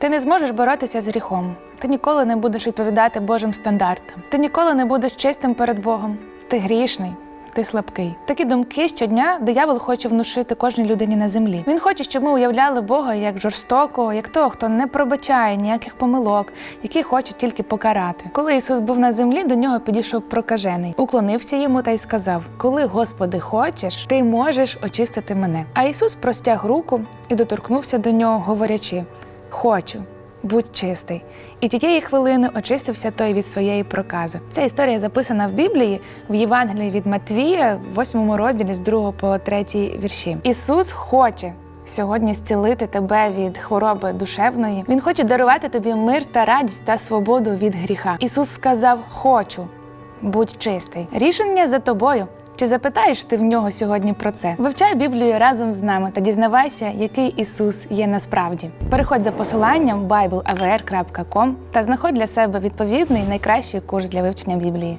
Ти не зможеш боротися з гріхом. Ти ніколи не будеш відповідати Божим стандартам. Ти ніколи не будеш чистим перед Богом. Ти грішний. Ти слабкий. Такі думки щодня диявол хоче внушити кожній людині на землі. Він хоче, щоб ми уявляли Бога як жорстокого, як того, хто не пробачає ніяких помилок, який хоче тільки покарати. Коли Ісус був на землі, до нього підійшов прокажений, уклонився йому та й сказав: Коли, Господи, хочеш, ти можеш очистити мене. А Ісус простяг руку і доторкнувся до нього, говорячи: Хочу. Будь чистий. І тієї хвилини очистився той від своєї прокази. Ця історія записана в Біблії в Євангелії від Матвія, в 8 розділі з 2 по 3 вірші. Ісус хоче сьогодні зцілити тебе від хвороби душевної. Він хоче дарувати тобі мир та радість та свободу від гріха. Ісус сказав: Хочу, будь чистий. Рішення за тобою. Чи запитаєш ти в нього сьогодні про це? Вивчай Біблію разом з нами та дізнавайся, який Ісус є насправді. Переходь за посиланням bibleavr.com та знаходь для себе відповідний найкращий курс для вивчення Біблії.